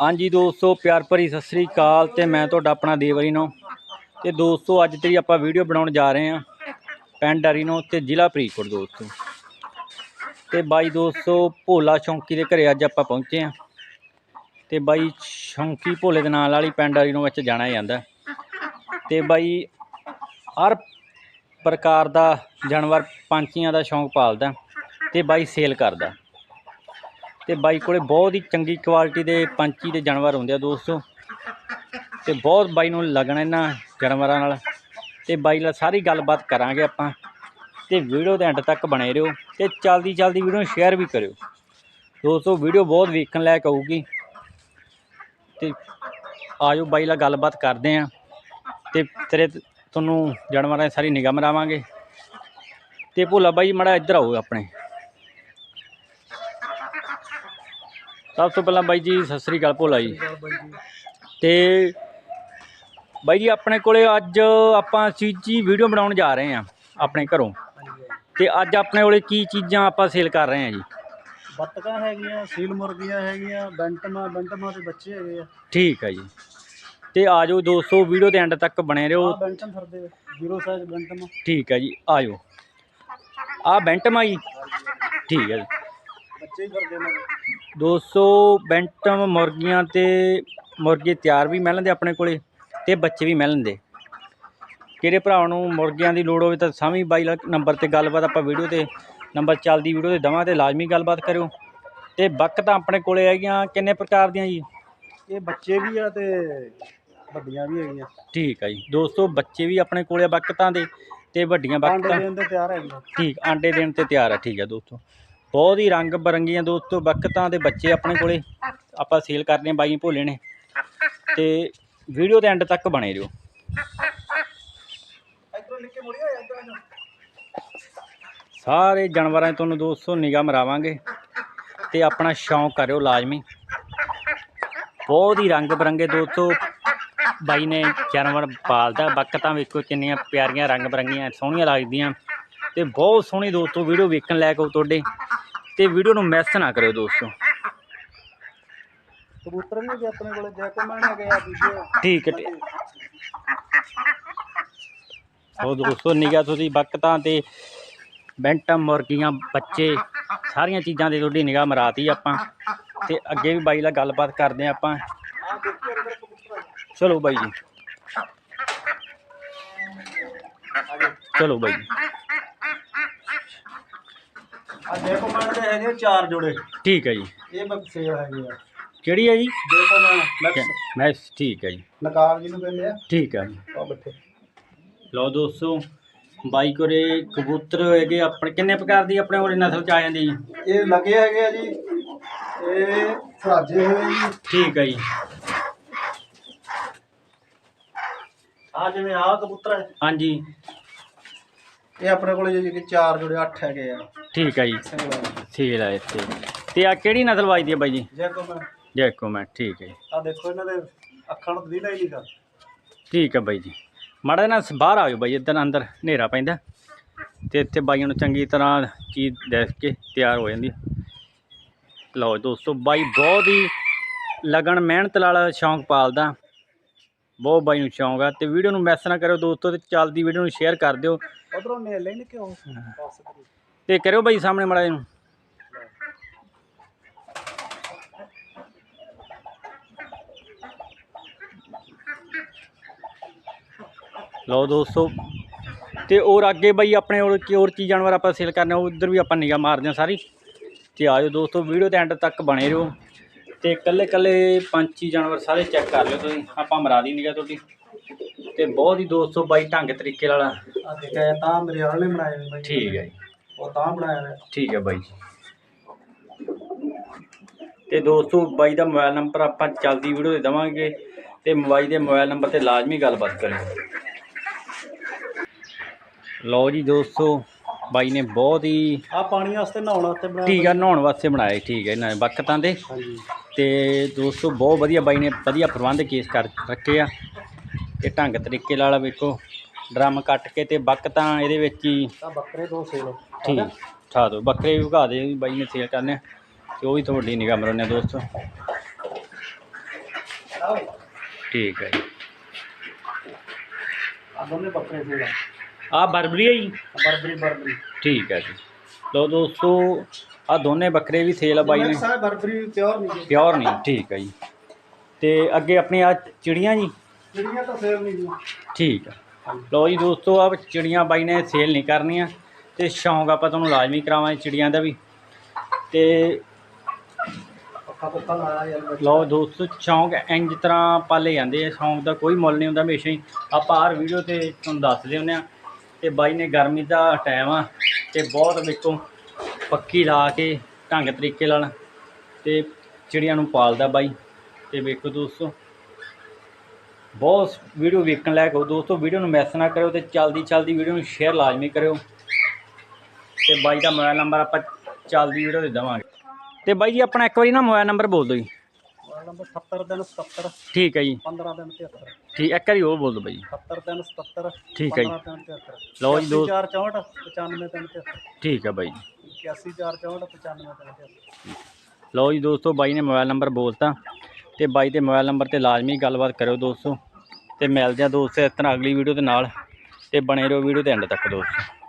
ਹਾਂਜੀ ਦੋਸਤੋ, ਪਿਆਰ ਭਰੀ ਸਤਿ ਸ੍ਰੀ ਅਕਾਲ ਤੇ ਮੈਂ ਤੁਹਾਡਾ ਆਪਣਾ ਦੇਵਰੀ ਨੂੰ। ਤੇ ਦੋਸਤੋ, ਅੱਜ ਤੇਰੀ ਆਪਾਂ ਵੀਡੀਓ ਬਣਾਉਣ ਜਾ ਰਹੇ ਹਾਂ, ਪਿੰਡ ਅਰੀਨੋ ਤੇ ਜ਼ਿਲ੍ਹਾ ਫਰੀਦਕੋਟ ਦੋਸਤੋ। ਤੇ ਬਾਈ ਦੋਸਤੋ, ਭੋਲਾ ਸ਼ੌਂਕੀ ਦੇ ਘਰੇ ਅੱਜ ਆਪਾਂ ਪਹੁੰਚੇ ਹਾਂ। ਤੇ ਬਾਈ ਸ਼ੌਂਕੀ ਭੋਲੇ ਦੇ ਨਾਲ ਵਾਲੀ ਪਿੰਡ ਅਰੀਨੋ ਵਿੱਚ ਜਾਣਾ ਜਾਂਦਾ। ਤੇ ਬਾਈ ਹਰ ਪ੍ਰਕਾਰ ਦਾ ਜਾਨਵਰ ਪੰਛੀਆਂ ਦਾ ਸ਼ੌਂਕ ਪਾਲਦਾ ਤੇ ਬਾਈ ਸੇਲ ਕਰਦਾ। ਤੇ ਬਾਈ ਕੋਲੇ ਬਹੁਤ ਹੀ ਚੰਗੀ ਕੁਆਲਿਟੀ ਦੇ ਪੰਛੀ ਦੇ ਜਾਨਵਰ ਹੁੰਦੇ ਆ ਦੋਸਤੋ। ਤੇ ਬਹੁਤ ਬਾਈ ਨੂੰ ਲੱਗਣਾ ਇਹਨਾਂ ਜਾਨਵਰਾਂ ਨਾਲ। ਤੇ ਬਾਈ ਨਾਲ ਸਾਰੀ ਗੱਲਬਾਤ ਕਰਾਂਗੇ ਆਪਾਂ। ਤੇ ਵੀਡੀਓ ਦੇ ਐਂਡ ਤੱਕ ਬਣੇ ਰਹੋ ਤੇ ਚਲਦੀ ਚਲਦੀ ਵੀਡੀਓ ਨੂੰ ਸ਼ੇਅਰ ਵੀ ਕਰਿਓ। ਦੋਸਤੋ ਵੀਡੀਓ ਬਹੁਤ ਵੇਖਣ ਲਾਇਕ ਹੋਊਗੀ ਤੇ ਆਜੋ ਬਾਈ ਨਾਲ ਗੱਲਬਾਤ ਕਰਦੇ ਆਂ। ਤੇ ਤੇਰੇ ਤੁਹਾਨੂੰ ਜਾਨਵਰਾਂ ਦੀ ਸਾਰੀ ਨਿਗਾਹ ਮਰਾਵਾਂਗੇ। ਤੇ ਭੋਲਾ ਬਾਈ ਮੜਾ ਇੱਧਰ ਆਓ ਆਪਣੇ। ਸਭ ਤੋਂ ਪਹਿਲਾਂ ਬਾਈ ਜੀ ਸਤਿ ਸ੍ਰੀ ਅਕਾਲ ਭੋਲਾ ਜੀ। ਤੇ ਬਾਈ ਜੀ ਆਪਣੇ ਕੋਲੇ ਅੱਜ ਆਪਾਂ ਚੀਜ਼ੀ ਵੀਡੀਓ ਬਣਾਉਣ ਜਾ ਰਹੇ ਹਾਂ ਆਪਣੇ ਘਰੋਂ। ਤੇ ਅੱਜ ਆਪਣੇ ਕੋਲੇ ਕੀ ਚੀਜ਼ਾਂ ਆਪਾਂ ਸੇਲ ਕਰ ਰਹੇ ਹਾਂ ਜੀ? ਬੱਤਕਾਂ ਹੈਗੀਆਂ ਸੀਲ ਮੁਰਗੀਆਂ ਹੈਗੀਆਂ ਬੈਂਟਮਾਂ ਬੈਂਟਮਾਂ ਦੇ ਬੱਚੇ ਹੈਗੇ ਆ। ਠੀਕ ਹੈ ਜੀ। ਤੇ ਆਜੋ ਦੋਸਤੋ ਵੀਡੀਓ ਦੇ ਐਂਡ ਤੱਕ ਬਣੇ ਰਹੋ। ਬੈਂਟਮ ਫਿਰਦੇ ਜ਼ੀਰੋ ਸਾਈਜ਼ ਬੈਂਟਮ। ਠੀਕ ਹੈ ਜੀ ਆਜੋ ਆ ਬੈਂਟਮ ਆ ਜੀ। ਠੀਕ ਹੈ ਜੀ। ਬੱਚੇ ਹੀ ਫਿਰਦੇ ਨੇ। 200 ਬੈਂਟਮ ਮੁਰਗੀਆਂ ਤੇ ਮੁਰਗੇ ਤਿਆਰ ਵੀ ਮਿਲਣਦੇ ਆਪਣੇ ਕੋਲੇ ਤੇ ਬੱਚੇ ਵੀ ਮਿਲਣਦੇ। ਕਿਹੜੇ ਭਰਾ ਨੂੰ ਮੁਰਗੀਆਂ ਦੀ ਲੋੜ ਹੋਵੇ ਤਾਂ ਸਾਵੀਂ ਬਾਈ ਨੰਬਰ ਤੇ ਗੱਲਬਾਤ ਆਪਾਂ ਵੀਡੀਓ ਤੇ ਨੰਬਰ ਚੱਲਦੀ ਵੀਡੀਓ ਤੇ ਦਵਾਂ ਤੇ ਲਾਜ਼ਮੀ ਗੱਲਬਾਤ ਕਰਿਓ। ਤੇ ਬੱਕ ਤਾਂ ਆਪਣੇ ਕੋਲੇ ਹੈਗੀਆਂ ਕਿੰਨੇ ਪ੍ਰਕਾਰ ਦੀਆਂ ਜੀ? ਇਹ ਬੱਚੇ ਵੀ ਆ ਤੇ ਵੱਡੀਆਂ ਵੀ ਹੈਗੀਆਂ। ਠੀਕ ਹੈ ਜੀ ਦੋਸਤੋ ਬੱਚੇ ਵੀ ਆਪਣੇ ਕੋਲੇ ਆ ਬੱਕਤਾਂ ਦੇ ਤੇ ਵੱਡੀਆਂ ਆਂਡੇ ਬੱਕਤਾਂ ਦੇਣ ਦੇ ਤਿਆਰ ਹੈਗੀਆਂ। ਠੀਕ ਆਂਡੇ ਦੇਣ ਤੇ ਤਿਆਰ ਆ ਠੀਕ ਹੈ ਦੋਸਤੋ। ਬਹੁਤ ਹੀ ਰੰਗ ਬਰੰਗੀਆਂ ਦੋਸਤੋ ਬੱਕਤਾਂ ਦੇ ਬੱਚੇ ਆਪਣੇ ਕੋਲੇ। ਆਪਾਂ ਸੇਲ ਕਰਦੇ ਹਾਂ ਬਾਈ ਭੋਲੇ ਨੇ। ਤੇ ਵੀਡੀਓ ਦੇ ਐਂਡ ਤੱਕ ਬਣੇ ਰਹੋ। ਸਾਰੇ ਜਾਨਵਰਾਂ 'ਚ ਤੁਹਾਨੂੰ ਦੋਸਤੋ ਨਿਗਾਹ ਮਰਾਵਾਂਗੇ। ਤੇ ਆਪਣਾ ਸ਼ੌਂਕ ਕਰਿਓ ਲਾਜ਼ਮੀ। ਬਹੁਤ ਹੀ ਰੰਗ ਬਰੰਗੇ ਦੋਸਤੋ। ਬਾਈ ਨੇ ਜਾਨਵਰ ਪਾਲਦਾ ਬੱਕਤਾਂ ਵੇਖੋ ਕਿੰਨੀਆਂ ਪਿਆਰੀਆਂ ਰੰਗ ਬਰੰਗੀਆਂ ਸੋਹਣੀਆਂ ਲੱਗਦੀਆਂ। ਤੇ ਬਹੁਤ ਸੋਹਣੀ ਦੋਸਤੋ ਵੀਡੀਓ ਵੇਖਣ ਲਾਇਕ ਹੋ ਤੁਹਾਡੇ। ਤੇ ਵੀਡੀਓ ਨੂੰ ਮਿਸ ਨਾ ਕਰਿਓ ਦੋਸਤੋ। ਕਬੂਤਰ ਵੀ ਹੈਗੇ ਆਪਣੇ ਕੋਲੇ ਜੈਕੋਮੈਨ ਹੈਗੇ ਆ ਦੂਜੇ ਠੀਕ ਹੈ। ਸੋ ਦੋਸਤੋ ਨਿਗਾਹ ਤੁਸੀਂ ਬੱਕਤਾਂ ਤੇ ਬੈਂਟਮ ਮੁਰਗੀਆਂ ਬੱਚੇ ਸਾਰੀਆਂ ਚੀਜ਼ਾਂ ਦੀ ਤੁਹਾਡੀ ਨਿਗਾਹ ਮਰਾਤੀ ਆਪਾਂ। ਤੇ ਅੱਗੇ ਵੀ ਬਾਈ ਨਾਲ ਗੱਲਬਾਤ ਕਰਦੇ ਆਪਾਂ। ਆ ਕਬੂਤਰ ਚਲੋ ਬਾਈ ਜੀ। ਚਲੋ ਬਾਈ ਜੀ। ਆ ਜੈਕੋਮੈਨ ਦੇ ਹੈਗੇ ਚਾਰ ਜੋੜੇ। ਠੀਕ ਹੈ ਜੀ। ਇਹ ਬੱਚੇ ਹੈਗੇ ਆ। ਕਿਹੜੀ ਹੈ ਜੀ? ਜੈਕੋਮੈਨ ਮੈਕਸ ਮੈਂ ਠੀਕ ਹੈ। ਜੀ। ਨਕਾਬ ਜਿਹਨੂੰ ਕਹਿੰਦੇ ਆ। ਠੀਕ ਹੈ ਜੀ। ਉਹ ਬੱਠੇ। ਲਓ ਦੋਸਤੋ ਬਾਈ ਕੋਲੇ ਕਬੂਤਰ ਹੈਗੇ ਆਪਣੇ ਕਿੰਨੇ ਪ੍ਰਕਾਰ ਦੀ ਆਪਣੇ ਕੋਲੇ ਨਸਲ ਚ ਆ ਜਾਂਦੀ ਜੀ? ਇਹ ਲੱਗੇ ਹੈਗੇ ਆ ਜੀ। ਇਹ ਫਰਾਜੇ ਹੋਏ ਜੀ। ਠੀਕ ਹੈ ਜੀ। ਆ ਜਿਵੇਂ ਆ ਕਬੂਤਰ ਹੈ। ਹਾਂਜੀ। ਇਹ ਆਪਣੇ ਕੋਲੇ ਜੀ ਚਾਰ ਜੋੜੇ ਅੱਠ ਹੈਗੇ ਆ। ਠੀਕ ਹੈ ਜੀ। ਠੀਕ ਹੈ ਇੱਥੇ ਤੇ ਆ ਕਿਹੜੀ ਨਸਲ ਵਾਜਦੀ ਹੈ ਬਾਈ ਜੀ? ਜੈਕੋ ਮੈਂ ਜੈਕੋ ਮੈਂ ਠੀਕ ਹੈ ਜੀ। ਆ ਦੇਖੋ ਇਹਨਾਂ ਦੇ ਅੱਖਾਂ ਨੂੰ ਤਬਦੀਲ ਹੀ ਕਰ ਠੀਕ ਹੈ ਬਾਈ ਜੀ। ਮਾੜਾ ਨਾ ਬਾਹਰ ਆਇਓ ਬਾਈ ਇੱਧਰ ਅੰਦਰ ਹਨੇਰਾ ਪੈਂਦਾ। ਤੇ ਇੱਥੇ ਬਾਈਆਂ ਨੂੰ ਚੰਗੀ ਤਰ੍ਹਾਂ ਚੀਜ਼ ਦੇਖ ਕੇ ਤਿਆਰ ਹੋ ਜਾਂਦੀ ਹੈ। ਲਓ ਦੋਸਤੋ ਬਾਈ ਬਹੁਤ ਹੀ ਲਗਨ ਮਿਹਨਤ ਨਾਲ ਸ਼ੌਂਕ ਪਾਲਦਾ। ਬਹੁਤ ਬਾਈ ਨੂੰ ਸ਼ੌਂਕ ਆ। ਤੇ ਵੀਡੀਓ ਨੂੰ ਮਿਸ ਨਾ ਕਰਿਓ ਦੋਸਤੋ ਤੇ ਚੱਲਦੀ ਵੀਡੀਓ ਨੂੰ ਸ਼ੇਅਰ ਕਰ ਦਿਓ। ਉਧਰੋਂ ਨੇਲੇ ਨਹੀਂ ਕਿਉਂ? ਬਸ ਕਰੀ। ਤੇ ਕਰਿਓ ਬਾਈ ਸਾਹਮਣੇ ਮਾੜਾ ਜਿਹਾ ਨੂੰ ਲਓ ਦੋਸਤੋ ਤੇ ਹੋਰ ਅੱਗੇ ਬਾਈ ਆਪਣੇ ਹੋਰ ਕੀ ਹੋਰ ਕੀ ਜਾਨਵਰ ਆਪਾਂ ਸੇਲ ਕਰਨੇ ਉਧਰ ਵੀ ਆਪਾਂ ਨਿਗਾਹ ਮਾਰਦੇ ਹਾਂ ਸਾਰੀ। ਤੇ ਆਜੋ ਦੋਸਤੋ ਵੀਡੀਓ ਦੇ ਐਂਡ ਤੱਕ ਬਣੇ ਰਹੋ। ਤੇ ਕੱਲੇ ਕੱਲੇ ਪੰਛੀ ਜਾਨਵਰ ਸਾਰੇ ਚੈੱਕ ਕਰ ਲਿਓ ਤੁਸੀਂ। ਆਪਾਂ ਮਰਾ ਦੀ ਨਿਗਾਹ ਤੁਹਾਡੀ। ਤੇ ਬਹੁਤ ਹੀ ਦੋਸਤੋ ਬਾਈ ਢੰਗ ਤਰੀਕੇ ਨਾਲ। ਆ ਦੇਖਿਆ ਤਾਂ ਮੇਰੇ ਵਾਲ ਬਣਾਏ ਬਾਈ। ਠੀਕ ਹੈ ਜੀ। ਉਹ ਤਾਂ ਬਣਾਇਆ ਹੋਇਆ। ਠੀਕ ਹੈ ਬਾਈ ਤੇ ਦੋਸਤੋ ਬਾਈ ਦਾ ਮੋਬਾਈਲ ਨੰਬਰ ਆਪਾਂ ਚੱਲਦੀ ਵੀਡੀਓ ਦੇ ਦੇਵਾਂਗੇ ਤੇ ਮੋਬਾਈਲ ਦੇ ਮੋਬਾਈਲ ਨੰਬਰ ਤੇ ਲਾਜ਼ਮੀ ਗੱਲਬਾਤ ਕਰਿਓ। ਲਓ ਜੀ ਦੋਸਤੋ ਬਾਈ ਨੇ ਬਹੁਤ ਹੀ ਆ ਪਾਣੀ ਵਾਸਤੇ ਨਹਾਉਣ ਵਾਸਤੇ ਬਣਾਇਆ ਠੀਕ ਆ ਨਹਾਉਣ ਵਾਸਤੇ ਬਣਾਏ ਠੀਕ ਹੈ ਇਹਨਾਂ ਨੇ ਬੱਕਤਾਂ ਦੇ। ਹਾਂਜੀ। ਤੇ ਦੋਸਤੋ ਬਹੁਤ ਵਧੀਆ ਬਾਈ ਨੇ ਵਧੀਆ ਪ੍ਰਬੰਧ ਕੇਸ ਕਰ ਰੱਖੇ ਆ। ਤੇ ਢੰਗ ਤਰੀਕੇ ਨਾਲ ਵੇਖੋ। ਡਰਮ ਕੱਟ ਕੇ ਤੇ ਬੱਕਤਾਂ ਇਹਦੇ ਵਿੱਚ ਹੀ ਤਾਂ ਬੱਕਰੇ ਦੋ ਸੇਲ ਠੀਕ ਠਾ ਦੋ। ਬੱਕਰੇ ਵੀ ਵਿਖਾ ਦੇ ਬਾਈ ਨੇ ਸੇਲ ਕਰਨੇ ਤੇ ਉਹ ਵੀ ਤੁਹਾਡੀ ਨਿਗਾਹ ਆ ਦੋਸਤੋ। ਠੀਕ ਹੈ ਜੀ। ਆ ਦੋਨੇ ਬੱਕਰੇ ਸੀ ਆ। ਆ ਬਰਬਰੀ ਹੈ ਜੀ? ਬਰਬਰੀ ਬਰਬਰੀ। ਠੀਕ ਹੈ ਜੀ। ਲੋ ਦੋਸਤੋ ਆ ਦੋਨੇ ਬੱਕਰੇ ਵੀ ਸੇਲ ਆ ਬਾਈ ਨੇ। ਸਾਹਿਬ ਬਰਬਰੀ ਪਿਓਰ ਨਹੀਂ ਜੀ। ਪਿਓਰ ਨਹੀਂ ਠੀਕ ਹੈ ਜੀ। ਤੇ ਅੱਗੇ ਆਪਣੀ ਆ ਚਿੜੀਆਂ ਜੀ? ਜਿਹੜੀਆਂ ਤਾਂ ਸੇਲ ਨਹੀਂ ਜੀ। ਠੀਕ ਹੈ ਲੋ ਜੀ ਦੋਸਤੋ ਆ ਚਿੜੀਆਂ ਬਾਈ ਨੇ ਸੇਲ ਨਹੀਂ ਕਰਨੀਆਂ ਤੇ ਸ਼ੌਂਕ ਆਪਾਂ ਤੁਹਾਨੂੰ ਲਾਜ਼ਮੀ ਕਰਾਵਾਂਗੇ ਚਿੜੀਆਂ ਦਾ ਵੀ। ਤੇ। ਲਓ ਦੋਸਤੋ ਸ਼ੌਂਕ ਇੰਜ ਤਰ੍ਹਾਂ ਪਾਲੇ ਜਾਂਦੇ ਆ। ਸ਼ੌਂਕ ਦਾ ਕੋਈ ਮੁੱਲ ਨਹੀਂ ਹੁੰਦਾ ਹਮੇਸ਼ਾ ਹੀ। ਆਪਾਂ ਹਰ ਵੀਡੀਓ ਤੇ ਤੁਹਾਨੂੰ ਦੱਸਦੇ ਹੁੰਦੇ ਆ। ਤੇ ਬਾਈ ਨੇ ਗਰਮੀ ਦਾ ਟਾਈਮ ਆ ਤੇ ਬਹੁਤ ਵੇਖੋ ਪੱਕੀ ਲਾ ਕੇ ਢੰਗ ਤਰੀਕੇ ਨਾਲ ਤੇ ਚਿੜੀਆਂ ਨੂੰ ਪਾਲਦਾ ਬਾਈ। ਤੇ ਵੇਖੋ ਦੋਸਤੋ ਬਹੁਤ ਵੀਡੀਓ ਵੇਖਣ ਲਾਇਕ ਹੋ ਦੋਸਤੋ ਵੀਡੀਓ ਨੂੰ ਮਿਸ ਨਾ ਕਰਿਓ ਤੇ ਚਲਦੀ ਚਲਦੀ ਵੀਡੀਓ ਨੂੰ ਸ਼ੇਅਰ ਲਾਜ਼ਮੀ ਕਰਿਓ। ਤੇ ਬਾਈ ਦਾ ਮੋਬਾਈਲ ਨੰਬਰ ਆਪਾਂ ਚੱਲਦੀ ਵੀਡੀਓ ਤੇ ਦੇਵਾਂਗੇ। ਤੇ ਬਾਈ ਜੀ ਆਪਣਾ ਇੱਕ ਵਾਰੀ ਨਾ ਮੋਬਾਈਲ ਨੰਬਰ ਬੋਲ ਦਿਓ ਜੀ। ਮੋਬਾਈਲ ਨੰਬਰ 70 ਦਿਨ 77 ਠੀਕ ਹੈ ਜੀ। 15 ਦਿਨ 73 ਠੀਕ ਇੱਕ ਵਾਰੀ ਹੋਰ ਬੋਲ ਦਿਓ ਬਾਈ 70 ਦਿਨ 77 ਠੀਕ ਹੈ ਜੀ। 15 ਦਿਨ 73 ਲਓ ਜੀ ਦੋਸਤ 464 95 ਦਿਨ 73 ਠੀਕ ਹੈ ਬਾਈ ਜੀ। 81464 95 ਦਿਨ 73 ਲਓ ਜੀ ਦੋਸਤੋ ਬਾਈ ਨੇ ਮੋਬਾਈਲ ਨੰਬਰ ਬੋਲਤਾ। ਤੇ ਬਾਈ ਦੇ ਮੋਬਾਈਲ ਨੰਬਰ ਤੇ ਲਾਜ਼ਮੀ ਗੱਲਬਾਤ ਕਰਿਓ ਦੋਸਤੋ ਤੇ ਮਿਲਦੇ ਆ ਦੋਸਤੋ ਇਸ ਤਰ੍ਹਾਂ ਅਗਲੀ ਵੀਡੀਓ ਦੇ ਨਾਲ ਤੇ ਬਣੇ ਰਹੋ ਵੀਡੀਓ ਦੇ ਐਂਡ ਤੱਕ ਦੋਸਤੋ।